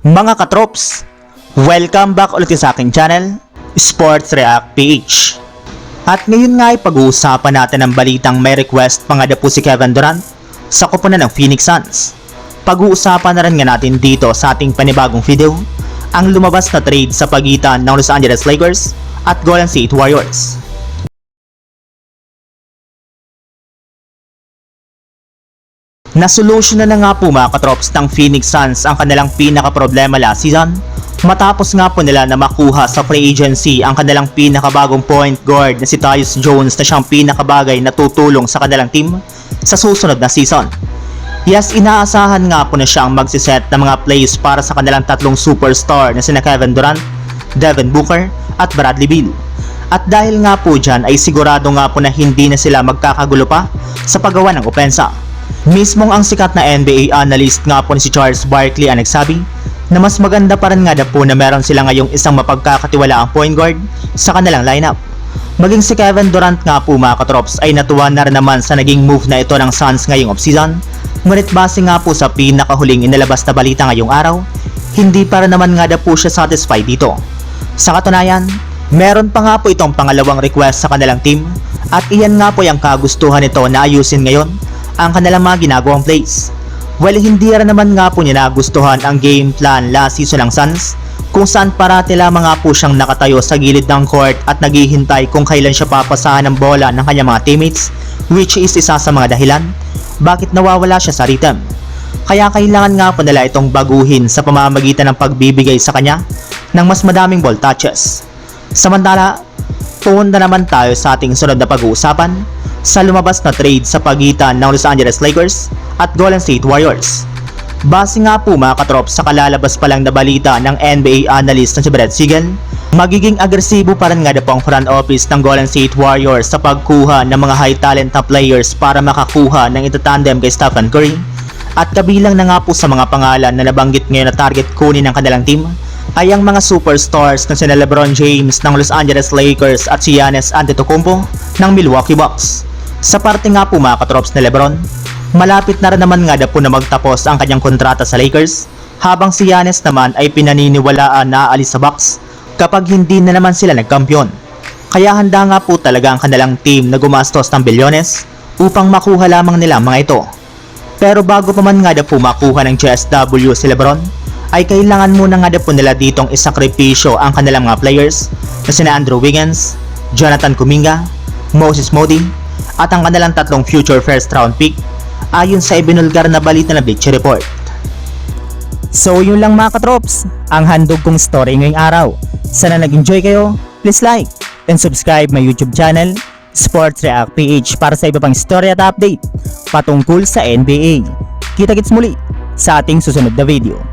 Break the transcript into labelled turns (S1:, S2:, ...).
S1: Mga katrops, welcome back ulit sa aking channel, Sports React PH. At ngayon nga ay pag-uusapan natin ang balitang may request pa nga na po si Kevin Durant sa koponan ng Phoenix Suns. Pag-uusapan na rin nga natin dito sa ating panibagong video ang lumabas na trade sa pagitan ng Los Angeles Lakers at Golden State Warriors. Nasolusyon na na nga po mga katrops ng Phoenix Suns ang kanilang pinaka-problema last season matapos nga po nila na makuha sa free agency ang kanilang pinakabagong point guard na si Tyus Jones na siyang pinakabagay na tutulong sa kanilang team sa susunod na season. Yes, inaasahan nga po na siyang magsiset ng mga plays para sa kanilang tatlong superstar na sina Kevin Durant, Devin Booker at Bradley Beal. At dahil nga po dyan ay sigurado nga po na hindi na sila magkakagulo pa sa paggawa ng opensa. Mismong ang sikat na NBA analyst nga po ni si Charles Barkley ang nagsabi na mas maganda pa rin nga na po na meron sila ngayong isang mapagkakatiwalaang point guard sa kanilang lineup. Maging si Kevin Durant nga po mga katrops ay natuwa na rin naman sa naging move na ito ng Suns ngayong offseason. Ngunit base nga po sa pinakahuling inilabas na balita ngayong araw, hindi para naman nga na po siya satisfied dito. Sa katunayan, meron pa nga po itong pangalawang request sa kanilang team at iyan nga po yung kagustuhan nito na ayusin ngayon ang kanilang mga ginagawang plays. Well, hindi rin naman nga po niya nagustuhan ang game plan last season ng Suns kung saan parati lamang nga po siyang nakatayo sa gilid ng court at naghihintay kung kailan siya papasahan ng bola ng kanyang mga teammates which is isa sa mga dahilan bakit nawawala siya sa rhythm. Kaya kailangan nga po nila itong baguhin sa pamamagitan ng pagbibigay sa kanya ng mas madaming ball touches. Samantala, punta naman tayo sa ating sunod na pag-uusapan sa lumabas na trade sa pagitan ng Los Angeles Lakers at Golden State Warriors. Base nga po mga katrop sa kalalabas pa lang na balita ng NBA analyst na si Brad Siegel, magiging agresibo pa rin nga na po ang front office ng Golden State Warriors sa pagkuha ng mga high talent na players para makakuha ng itatandem kay Stephen Curry at kabilang na nga po sa mga pangalan na nabanggit ngayon na target kunin ng kanilang team ay ang mga superstars na sina LeBron James ng Los Angeles Lakers at si Giannis Antetokounmpo ng Milwaukee Bucks. Sa parte nga po mga katrops ni LeBron, malapit na rin naman nga na po na magtapos ang kanyang kontrata sa Lakers habang si Giannis naman ay pinaniniwalaan na aalis sa Bucks kapag hindi na naman sila nagkampiyon. Kaya handa nga po talaga ang kanilang team na gumastos ng bilyones upang makuha lamang nila mga ito. Pero bago pa man nga na po makuha ng GSW si Lebron, ay kailangan muna nga na po nila ditong isakripisyo ang kanilang mga players na sina Andrew Wiggins, Jonathan Kuminga, Moses Modi, at ang kanilang tatlong future first round pick ayon sa ibinulgar na balita ng Bleacher Report. So yun lang mga katrops, ang handog kong story ngayong araw. Sana nag-enjoy kayo, please like and subscribe my YouTube channel, Sports React PH para sa iba pang story at update patungkol sa NBA. Kita-kits muli sa ating susunod na video.